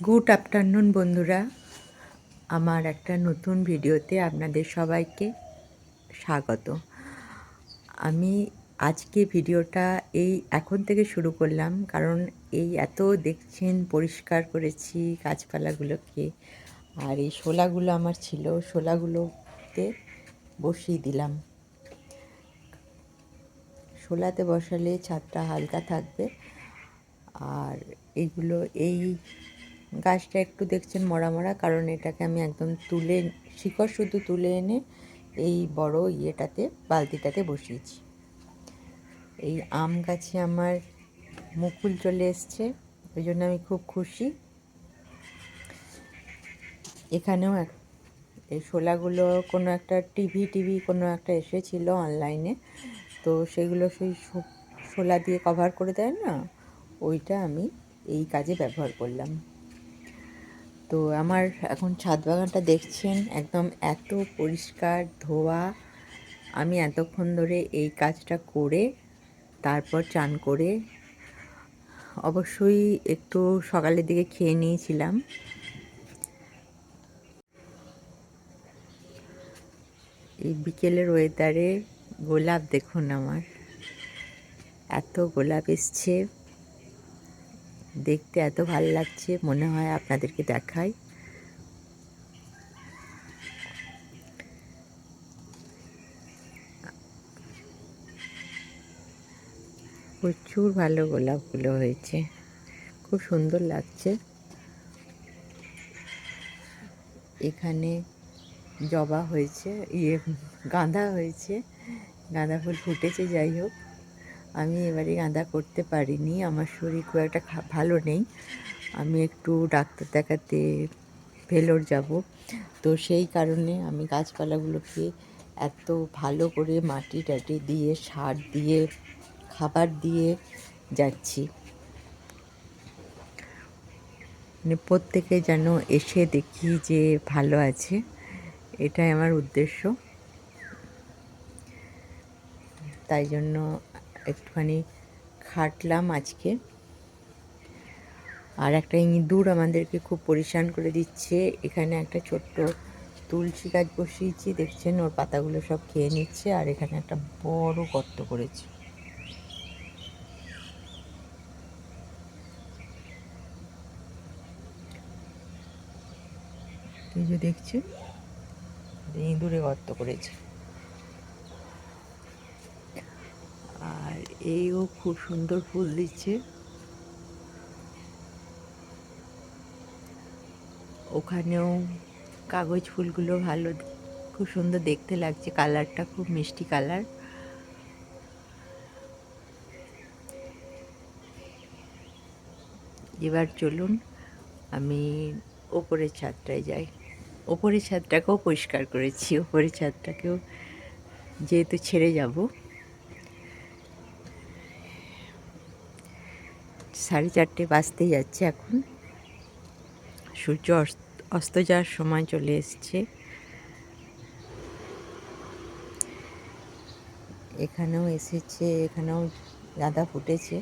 Good afternoon বন্ধুরা। আমার একটা নতুন ভিডিওতে আপনাদের সবাইকে স্বাগত। আমি আজকে ভিডিওটা এই এখন থেকে শুরু করলাম, কারণ এই এত দেখছেন, পরিষ্কার করেছি গাছপালাগুলোকে। আর এই শোলাগুলো আমার ছিল, শোলাগুলোতে বসিয়ে দিলাম। শোলাতে বসালে ছাদটা হালকা থাকবে। আর এইগুলো এই গাছটা একটু দেখছেন মরা মরা, কারণ এটাকে আমি একদম তুলে, শিকড় শুধু তুলে এনে এই বড় ইয়েটাতে, বালতিটাতে বসিয়েছি। এই আম গাছে আমার মুকুল চলে এসছে, ওই জন্য আমি খুব খুশি। এখানেও এক, এই শোলাগুলো কোনো একটা টিভি টিভি কোনো একটা এসেছিল অনলাইনে, তো সেগুলো সেই শোলা দিয়ে কভার করে দেয় না, ওইটা আমি এই কাজে ব্যবহার করলাম। তো আমার এখন ছাদ বাগানটা দেখছেন, একদম এত পরিষ্কার ধোয়া। আমি এতক্ষণ ধরে এই কাজটা করে, তারপর চান করে, অবশ্যই একটু সকালের দিকে খেয়ে নিয়েছিলাম। এই বিকেলের ওয়েদারে গোলাপ দেখুন আমার, এত গোলাপ এসছে। দেখতে এত ভালো লাগছে, মনে হয় আপনাদেরকে দেখাই। প্রচুর ভালো গোলাপগুলো হয়েছে, খুব সুন্দর লাগছে। এখানে জবা হয়েছে ইয়ে গাঁদা হয়েছে, গাঁদা ফুল ফুটেছে, যাই হোক। আমি এবারে গাঁদা করতে পারিনি, আমার শরীর খুব একটা ভালো নেই। আমি একটু ডাক্তার দেখাতে ভেলোর যাব। তো সেই কারণে আমি গাছপালাগুলোকে এত ভালো করে মাটি টাটি দিয়ে, সার দিয়ে, খাবার দিয়ে যাচ্ছি। মানে প্রত্যেকে যেন এসে দেখি যে ভালো আছে, এটাই আমার উদ্দেশ্য। তাই জন্য একটুখানি খাটলাম আজকে। আর একটা ইঁদুর আমাদেরকে খুব পরিশান করে দিচ্ছে। এখানে একটা ছোট্ট তুলসী গাছ বসিয়েছি, দেখছেন? ওর পাতাগুলো সব খেয়ে নিচ্ছে আর এখানে একটা বড় গর্ত করেছে। দেখছেন? ইঁদুরে গর্ত করেছে আর এইও খুব সুন্দর ফুল দিচ্ছে। ওখানেও কাগজ ফুলগুলো ভালো, খুব সুন্দর দেখতে লাগছে, কালারটা খুব মিষ্টি কালার। এবার চলুন, আমি ওপরের ছাদটায় যাই। ওপরের ছাদটাকেও পরিষ্কার করেছি, ওপরের ছাদটাকেও যেহেতু ছেড়ে যাব। সাড়ে চারটে বাজতে যাচ্ছে এখন। সূর্য অস্ত যাওয়ার সময় চলে এসছে। এখানেও এসেছে, এখানেও গাঁদা ফুটেছে।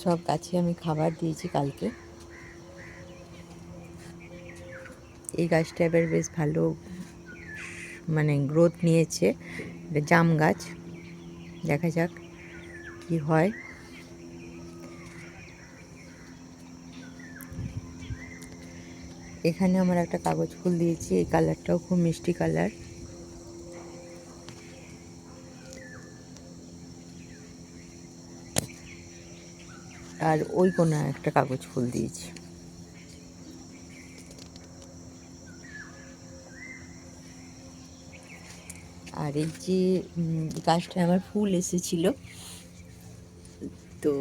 সব গাছে আমি খাবার দিয়েছি কালকে। এই গাছটা এবার বেশ ভালো মানে গ্রোথ নিয়েছে। জাম গাছ। দেখা যাক কি হয়। এখানে আমার একটা কাগজ ফুল দিয়েছি, এই কালারটাও খুব মিষ্টি কালার। আর ওই কোনো একটা কাগজ ফুল দিয়েছি। আর এই যে গাছটা আমার ফুল এসেছিল, তো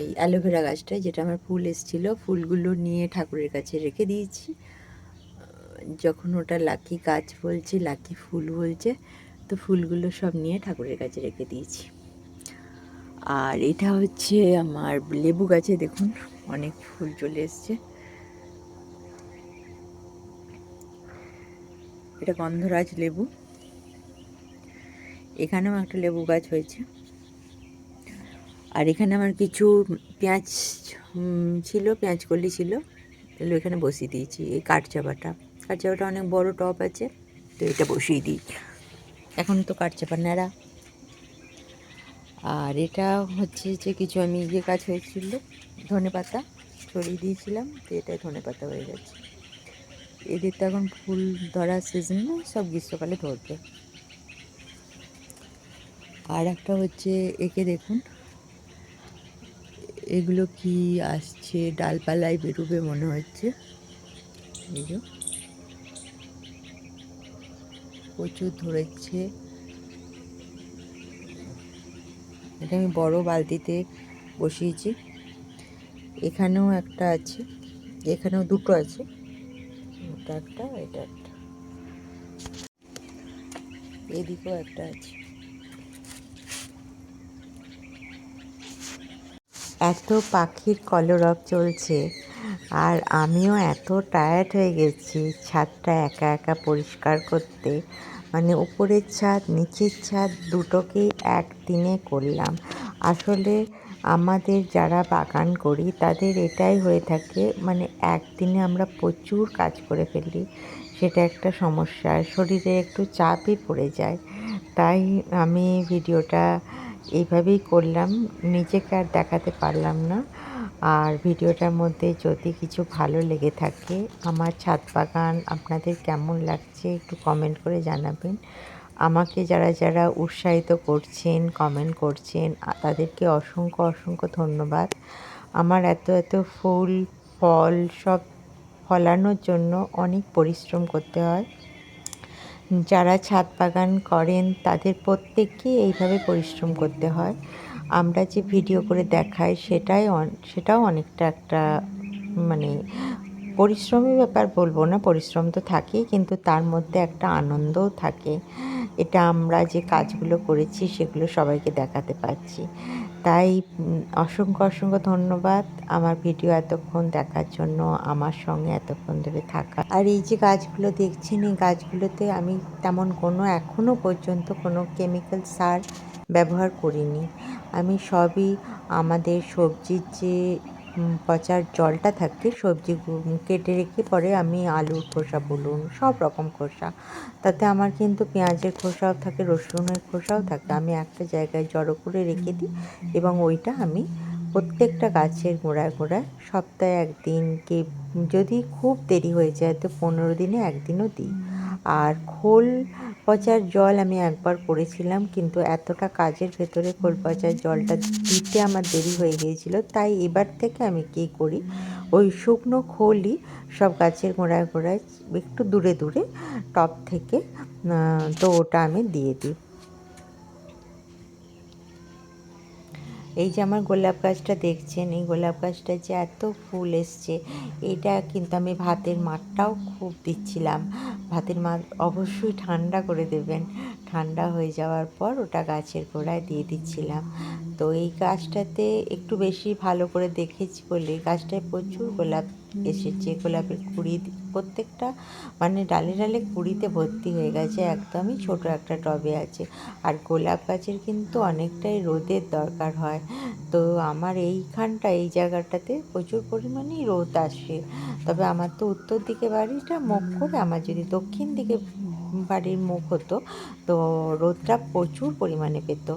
এই অ্যালোভেরা গাছটা, যেটা আমার ফুল এসেছিল, ফুলগুলো নিয়ে ঠাকুরের কাছে রেখে দিয়েছি। যখন ওটা লাকি গাছ বলছে, লাকি ফুল বলছে, তো ফুলগুলো সব নিয়ে ঠাকুরের কাছে রেখে দিয়েছি। আর এটা হচ্ছে আমার লেবু গাছে, দেখুন, অনেক ফুল চলে এসছে। এটা গন্ধরাজ লেবু। এখানেও একটা লেবু গাছ হয়েছে। আর এখানে আমার কিছু পেঁয়াজ ছিল, পেঁয়াজ কলি ছিল এগুলো এখানে বসিয়ে দিয়েছি, এই কাঠ চাপাটা কাঠ চাপাটা অনেক বড় টপ আছে, তো এটা বসিয়ে দিই। এখন তো কাঠ চাপা ন্যাড়া। আর এটা হচ্ছে যে কিছু আমি যে কাজ হয়েছিল, ধনে পাতা ছড়িয়ে দিয়েছিলাম, তো এটা ধনে পাতা হয়ে গেছে। এদের তো এখন ফুল ধরার সিজন না, সব গ্রীষ্মকালে ধরবে। আর একটা হচ্ছে, একে দেখুন এগুলো কি আসছে? ডালপালায় বেরোবে মনে হচ্ছে। প্রচুর ধরেছে। এটা আমি বড় বালতিতে বসিয়েছি। এখানেও একটা আছে। এখানেও দুটো আছে। এটা একটা এটা একটা। এদিকেও একটা আছে। এত পাখির কলরব চলছে আর আমিও এত টায়ার্ড হয়ে গেছি ছাদটা একা একা পরিষ্কার করতে। মানে উপরের ছাদ, নিচের ছাদ দুটোকেই একদিনে করলাম। আসলে আমাদের যারা বাগান করি তাদের এটাই হয়ে থাকে মানে একদিনে আমরা প্রচুর কাজ করে ফেলি, সেটা একটা সমস্যা। শরীরে একটু চাপই পড়ে যায়। তাই আমি ভিডিওটা এইভাবেই করলাম, নিজেকে আর দেখাতে পারলাম না। আর ভিডিওটার মধ্যে যদি কিছু ভালো লেগে থাকে, আমার ছাদ বাগান আপনাদের কেমন লাগছে একটু কমেন্ট করে জানাবেন। আমাকে যারা যারা উৎসাহিত করছেন কমেন্ট করছেন তাদেরকে অসংখ্য অসংখ্য ধন্যবাদ। আমার এত এত ফুল, ফল সব ফলানোর জন্য অনেক পরিশ্রম করতে হয়। যারা ছাদ বাগান করেন, তাদের প্রত্যেককে এইভাবে পরিশ্রম করতে হয়। আমরা যে ভিডিও করে দেখাই, সেটাই সেটাও অনেকটা একটা মানে পরিশ্রমী ব্যাপার বলব না, পরিশ্রম তো থাকেই, কিন্তু তার মধ্যে একটা আনন্দও থাকে। এটা আমরা যে কাজগুলো করেছি, সেগুলো সবাইকে দেখাতে পারছি। তাই অসংখ্য অসংখ্য ধন্যবাদ আমার ভিডিও এতক্ষণ দেখার জন্য, আমার সঙ্গে এতক্ষণ ধরে থাকা আর এই যে গাছগুলো দেখছেন, এই গাছগুলোতে আমি তেমন কোনো এখনও পর্যন্ত কোনো কেমিক্যাল সার ব্যবহার করিনি। আমি সবই আমাদের সবজির যে পচার জলটা থাকে, সবজি কেটে রেখে পরে আমি আলুর খোসা বলুন, সব রকম খোসা। তাতে আমার কিন্তু পেঁয়াজের খোসাও থাকে, রসুনের খোসাও থাকে। আমি একটা জায়গায় জড়ো করে রেখে দিই এবং ওইটা আমি প্রত্যেকটা গাছের গোড়ায় গোড়ায় সপ্তাহে একদিন কি, যদি খুব দেরি হয়ে যায় তো পনেরো দিনে একদিনও দিই। আর খোল পচার জল আমি একবার করেছিলাম, কিন্তু এতটা কাজের ভেতরে খোল পচার জলটা দিতে আমার দেরি হয়ে গিয়েছিল। তাই এবার থেকে আমি কী করি? ওই শুকনো খোলই সব গাছের গোড়ায় গোড়ায় একটু দূরে দূরে টপ থেকে তো ওটা আমি দিয়ে দিই। এই যে আমার গোলাপ গাছটা দেখছেন, এই গোলাপ গাছটা যে এত ফুল এসছে, এটা কিন্তু আমি ভাতের মাঠটাও খুব দিচ্ছিলাম। ভাতের মাঠ অবশ্যই ঠান্ডা করে দেবেন। ঠান্ডা হয়ে যাওয়ার পর ওটা গাছের গোড়ায় দিয়ে দিচ্ছিলাম। তো এই গাছটাতে একটু বেশি ভালো করে দেখেছি বলে গাছটায় প্রচুর গোলাপ এসেছে। গোলাপের কুড়ি প্রত্যেকটা মানে ডালে ডালে কুড়িতে ভর্তি হয়ে গেছে, একদমই ছোট একটা টবে আছে। আর গোলাপ গাছের কিন্তু অনেকটাই রোদের দরকার হয়। তো আমার এইখানটা, এই জায়গাটাতে প্রচুর পরিমাণেই রোদ আসে। তবে আমার তো উত্তর দিকে বাড়িটা মুখ করে, আমার যদি দক্ষিণ দিকে বাড়ির মুখ হতো, তো রোদটা প্রচুর পরিমাণে পেত।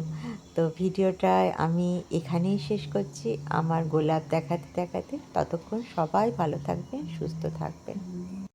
তো ভিডিওটা আমি এখানেই শেষ করছি। আমার গোলাপ দেখাতে দেখাতে ততক্ষণ সবাই ভালো থাকবেন, সুস্থ থাকবেন।